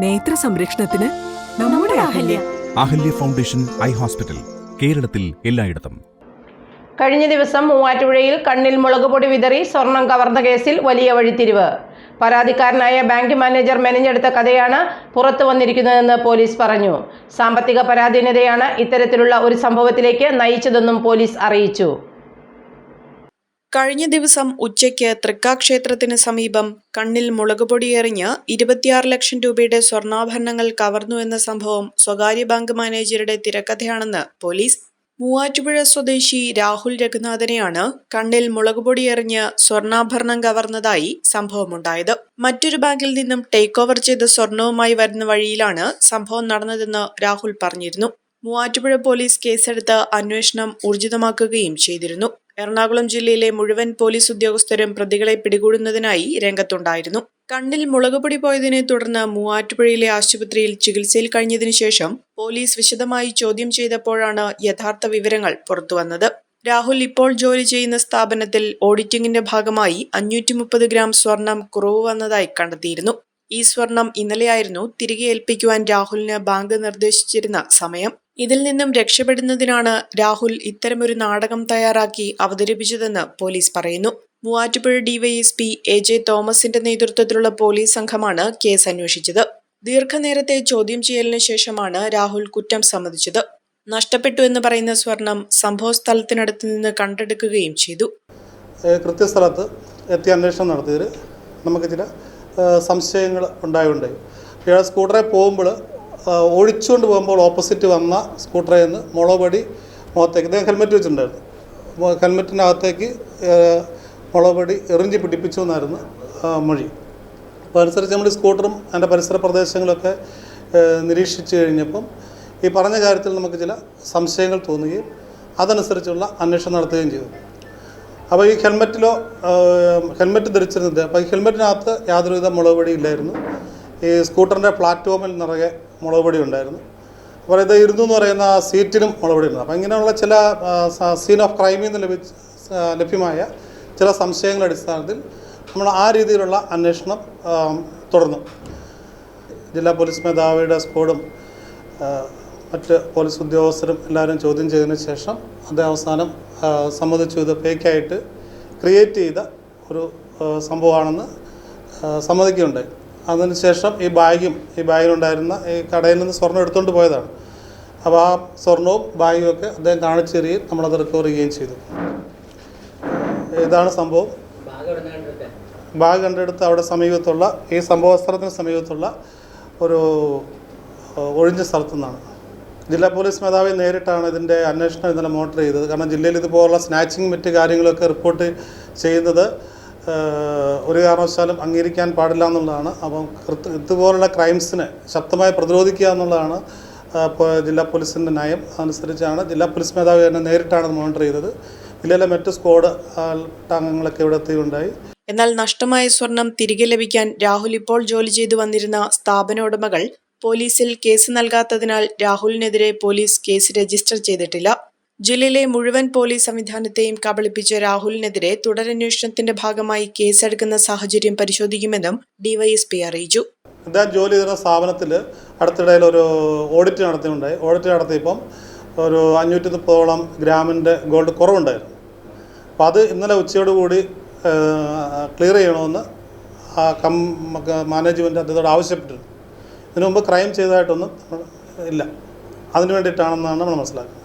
നേത്ര സംരക്ഷണത്തിന് നമ്മുടെ Ahalya. Ahalya foundation eye hospital കേരളത്തിൽ എല്ലായിടത്തും. കഴിഞ്ഞ ദിവസം മൂവാറ്റുപുഴയിൽ കണ്ണിൽ മുളകുപൊടി വിതറി സ്വർണം കവർന്ന കേസിൽ വലിയ വഴിത്തിരിവ്. പരാതിക്കാരനായ ബാങ്ക് മാനേജർ മെനഞ്ഞെടുത്ത കഥയാണ് പുറത്തു വന്നിരിക്കുന്നതെന്ന് പോലീസ് പറഞ്ഞു. സാമ്പത്തിക പരാധീനതയാണ് ഇത്തരത്തിലുള്ള ഒരു സംഭവത്തിലേക്ക് നയിച്ചതെന്നും പോലീസ് അറിയിച്ചു. കഴിഞ്ഞ ദിവസം ഉച്ചയ്ക്ക് തൃക്കാക്ഷേത്രത്തിന് സമീപം കണ്ണിൽ മുളകുപൊടി എറിഞ്ഞ് ഇരുപത്തിയാറ് ലക്ഷം രൂപയുടെ സ്വർണാഭരണങ്ങൾ കവർന്നു എന്ന സംഭവം സ്വകാര്യ ബാങ്ക് മാനേജറുടെ തിരക്കഥയാണെന്ന് പോലീസ്. മൂവാറ്റുപുഴ സ്വദേശി രാഹുൽ രഘുനാഥനെയാണ് കണ്ണിൽ മുളകുപൊടി എറിഞ്ഞ് സ്വർണാഭരണം കവർന്നതായി സംഭവമുണ്ടായത്. മറ്റൊരു ബാങ്കിൽ നിന്നും ടേക്ക് ഓവർ ചെയ്ത സ്വർണവുമായി വരുന്ന വഴിയിലാണ് സംഭവം നടന്നതെന്ന് രാഹുൽ പറഞ്ഞിരുന്നു. മൂവാറ്റുപുഴ പോലീസ് കേസെടുത്ത് അന്വേഷണം ഊർജിതമാക്കുകയും ചെയ്തിരുന്നു. എറണാകുളം ജില്ലയിലെ മുഴുവൻ പോലീസ് ഉദ്യോഗസ്ഥരും പ്രതികളെ പിടികൂടുന്നതിനായി രംഗത്തുണ്ടായിരുന്നു. കണ്ണിൽ മുളകുപൊടി പോയതിനെ തുടർന്ന് മൂവാറ്റുപുഴയിലെ ആശുപത്രിയിൽ ചികിത്സയിൽ കഴിഞ്ഞതിനു ശേഷം പോലീസ് വിശദമായി ചോദ്യം ചെയ്തപ്പോഴാണ് യഥാർത്ഥ വിവരങ്ങൾ പുറത്തുവന്നത്. രാഹുൽ ഇപ്പോൾ ജോലി ചെയ്യുന്ന സ്ഥാപനത്തിൽ ഓഡിറ്റിംഗിന്റെ ഭാഗമായി അഞ്ഞൂറ്റി മുപ്പത് ഗ്രാം സ്വർണം കുറവ് വന്നതായി കണ്ടെത്തിയിരുന്നു. ഈ സ്വർണം ഇന്നലെയായിരുന്നു തിരികെ ഏൽപ്പിക്കുവാൻ രാഹുലിന് ബാങ്ക് നിർദ്ദേശിച്ചിരുന്ന സമയം. ഇതിൽ നിന്നും രക്ഷപ്പെടുന്നതിനാണ് രാഹുൽ ഇത്തരമൊരു നാടകം തയ്യാറാക്കി അവതരിപ്പിച്ചതെന്ന് പോലീസ് പറയുന്നു. മൂവാറ്റുപുഴ ഡിവൈഎസ്പി എ ജെ തോമസിന്റെ നേതൃത്വത്തിലുള്ള പോലീസ് സംഘമാണ് കേസ് അന്വേഷിച്ചത്. ദീർഘനേരത്തെ ചോദ്യം ചെയ്യലിന് ശേഷമാണ് രാഹുൽ കുറ്റം സമ്മതിച്ചത്. നഷ്ടപ്പെട്ടു എന്ന് പറയുന്ന സ്വർണം സംഭവ സ്ഥലത്തിനടുത്ത് നിന്ന് കണ്ടെടുക്കുകയും ചെയ്തു. കൃത്യസ്ഥലത്ത് എത്തി അന്വേഷണം നടത്തിയതിൽ നമുക്ക് ചില സംശയങ്ങൾ ഉണ്ടായുണ്ടായി സ്കൂട്ടറിൽ പോകുമ്പോൾ ഒഴിച്ചുകൊണ്ട് പോകുമ്പോൾ ഓപ്പോസിറ്റ് വന്ന സ്കൂട്ടറിൽ നിന്ന് മുളപടി മുഖത്തേക്ക് ഇദ്ദേഹം ഹെൽമെറ്റ് വെച്ചിട്ടുണ്ടായിരുന്നു. ഹെൽമെറ്റിനകത്തേക്ക് മുളപടി എറിഞ്ചി പിടിപ്പിച്ചു എന്നായിരുന്നു മൊഴി. അപ്പോൾ അനുസരിച്ച് നമ്മൾ സ്കൂട്ടറും അതിന്റെ പരിസര പ്രദേശങ്ങളൊക്കെ നിരീക്ഷിച്ചു കഴിഞ്ഞപ്പം ഈ പറഞ്ഞ കാര്യത്തിൽ നമുക്ക് ചില സംശയങ്ങൾ തോന്നുകയും അതനുസരിച്ചുള്ള അന്വേഷണം നടത്തുകയും ചെയ്തു. അപ്പോൾ ഈ ഹെൽമെറ്റിലോ ഹെൽമെറ്റ് ധരിച്ചിരുന്നത് അപ്പോൾ ഈ ഹെൽമെറ്റിനകത്ത് യാതൊരുവിധ മുളകുപൊടി ഇല്ലായിരുന്നു. ഈ സ്കൂട്ടറിന്റെ പ്ലാറ്റ്ഫോമിൽ നിറയെ മുളകുപൊടി ഉണ്ടായിരുന്നു. അപ്പോൾ ഇത് ഇരുന്നു എന്ന് പറയുന്ന സീറ്റിനും മുളകുപൊടി ഉണ്ട്. അപ്പോൾ ഇങ്ങനെയുള്ള ചില സീൻ ഓഫ് ക്രൈമിൽ നിന്ന് ലഭിച്ച ലഭ്യമായ ചില സംശയങ്ങളുടെ അടിസ്ഥാനത്തിൽ നമ്മൾ ആ രീതിയിലുള്ള അന്വേഷണം തുടർന്നു. ജില്ലാ പോലീസ് മേധാവിയുടെ സ്കോഡും മറ്റ് പോലീസ് ഉദ്യോഗസ്ഥരും എല്ലാവരും ചോദ്യം ചെയ്തതിന് ശേഷം അദ്ദേഹം അവസാനം സമ്മതിച്ചു. ഇത് ഫേക്കായിട്ട് ക്രിയേറ്റ് ചെയ്ത ഒരു സംഭവമാണെന്ന് സമ്മതിക്കുകയുണ്ടായി. അതിനുശേഷം ഈ ബാഗും ഈ ബാഗിലുണ്ടായിരുന്ന ഈ കടയിൽ നിന്ന് സ്വർണം എടുത്തുകൊണ്ട് പോയതാണ്. അപ്പോൾ ആ സ്വർണവും ബാഗും ഒക്കെ അദ്ദേഹം കാണിച്ചു തരികയും നമ്മളത് റിക്കവർ ചെയ്യുകയും ചെയ്തു. ഇതാണ് സംഭവം. ബാഗ് കണ്ടെടുത്ത് അവിടെ സമീപത്തുള്ള ഈ സംഭവ സ്ഥലത്തിന് സമീപത്തുള്ള ഒരു ഒഴിഞ്ഞ സ്ഥലത്തു നിന്നാണ് ജില്ലാ പോലീസ് മേധാവി നേരിട്ടാണ് ഇതിന്റെ അന്വേഷണം ഇന്നലെ മോണിറ്റർ ചെയ്തത്. കാരണം ജില്ലയിൽ ഇതുപോലുള്ള സ്നാച്ചിങ് മറ്റ് കാര്യങ്ങളൊക്കെ റിപ്പോർട്ട് ചെയ്യുന്നത് ഒരു കാരണവശാലും അംഗീകരിക്കാൻ പാടില്ല എന്നുള്ളതാണ്. അപ്പം ഇതുപോലുള്ള ക്രൈംസിനെ ശക്തമായി പ്രതിരോധിക്കുക എന്നുള്ളതാണ് ജില്ലാ പോലീസിന്റെ നയം. അനുസരിച്ചാണ് ജില്ലാ പോലീസ് മേധാവി തന്നെ നേരിട്ടാണ് മോണിറ്റർ ചെയ്തത്. ജില്ലയിലെ മറ്റ് സ്ക്വാഡ് അംഗങ്ങളൊക്കെ ഇവിടെ എത്തിയുണ്ടായി. എന്നാൽ നഷ്ടമായ സ്വർണം തിരികെ ലഭിക്കാൻ രാഹുൽ ഇപ്പോൾ ജോലി ചെയ്തു വന്നിരുന്ന സ്ഥാപന ഉടമകൾ പോലീസിൽ കേസ് നൽകാത്തതിനാൽ രാഹുലിനെതിരെ പോലീസ് കേസ് രജിസ്റ്റർ ചെയ്തിട്ടില്ല. ജില്ലയിലെ മുഴുവൻ പോലീസ് സംവിധാനത്തെയും കബളിപ്പിച്ച രാഹുലിനെതിരെ തുടരന്വേഷണത്തിന്റെ ഭാഗമായി കേസെടുക്കുന്ന സാഹചര്യം പരിശോധിക്കുമെന്നും ഡിവൈഎസ്പി അറിയിച്ചു. അദ്ദേഹം ജോലി ചെയ്തിരുന്ന സ്ഥാപനത്തിൽ അടുത്തിടയിൽ ഒരു ഓഡിറ്റ് നടത്തിയിട്ടുണ്ടായി. ഓഡിറ്റ് നടത്തിയപ്പം ഒരു അഞ്ഞൂറ്റി മുപ്പതോളം ഗ്രാമിന്റെ ഗോൾഡ് കുറവുണ്ടായിരുന്നു. അപ്പോൾ അത് ഇന്നലെ ഉച്ചയോടുകൂടി ക്ലിയർ ചെയ്യണമെന്ന് ആ കം മാനേജ്മെന്റ് അദ്ദേഹത്തോട് ആവശ്യപ്പെട്ടിരുന്നു. ഇതിനു മുമ്പ് ക്രൈം ചെയ്തതായിട്ടൊന്നും ഇല്ല. അതിന് വേണ്ടിയിട്ടാണെന്നാണ് നമ്മൾ മനസ്സിലാക്കുന്നത്.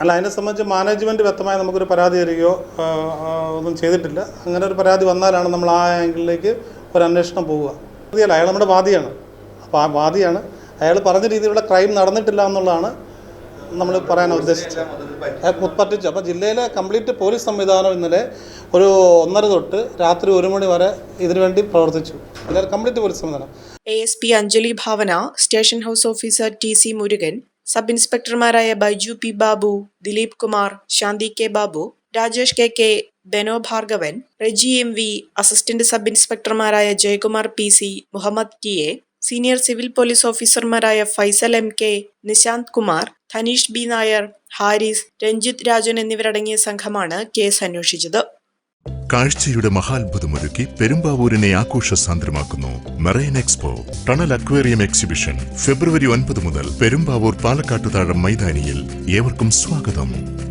അല്ല അതിനെ സംബന്ധിച്ച് മാനേജ്മെന്റ് വ്യക്തമായി നമുക്കൊരു പരാതി തരികയോ ഒന്നും ചെയ്തിട്ടില്ല. അങ്ങനെ ഒരു പരാതി വന്നാലാണ് നമ്മൾ ആ ആംഗിളിലേക്ക് ഒരു അന്വേഷണം പോവുക. അതിയല്ല അയാൾ നമ്മുടെ വാദിയാണ്. അപ്പോൾ ആ വാദിയാണ്. അയാൾ പറഞ്ഞ രീതിയിലുള്ള ക്രൈം നടന്നിട്ടില്ല എന്നുള്ളതാണ് നമ്മൾ പറയാൻ ഉദ്ദേശിച്ചത്. അയാൾ പറ്റിച്ചു അപ്പോൾ ജില്ലയിലെ കംപ്ലീറ്റ് പോലീസ് സംവിധാനം ഇന്നലെ ഒരു ഒന്നര തൊട്ട് രാത്രി ഒരു മണി വരെ ഇതിനുവേണ്ടി പ്രവർത്തിച്ചു. കംപ്ലീറ്റ് പോലീസ് സംവിധാനം. A S P Anjali Bhavana station house officer T C Murugan sub ഇൻസ്പെക്ടർമാരായ Baiju P Babu Dileep Kumar Shanthi K Babu Rajesh K K Beno Bhargavan Reji M V assistant sub ഇൻസ്പെക്ടർമാരായ Jayakumar P C Muhammad T A senior civil police ഓഫീസർമാരായ Faisal M K Nishanth Kumar Dhaneesh B Nair Haris Ranjith Rajan എന്നിവരടങ്ങിയ സംഘമാണ് case അന്വേഷിച്ചത്. കാഴ്ചയുടെ മഹാത്ഭുതമൊരുക്കി പെരുമ്പാവൂരിനെ ആഘോഷസാന്ദ്രമാക്കുന്നു marine expo. Tunnel aquarium exhibition. ഫെബ്രുവരി ഒൻപത് മുതൽ പെരുമ്പാവൂർ പാലക്കാട്ടുതാഴം മൈതാനിയിൽ ഏവർക്കും സ്വാഗതം.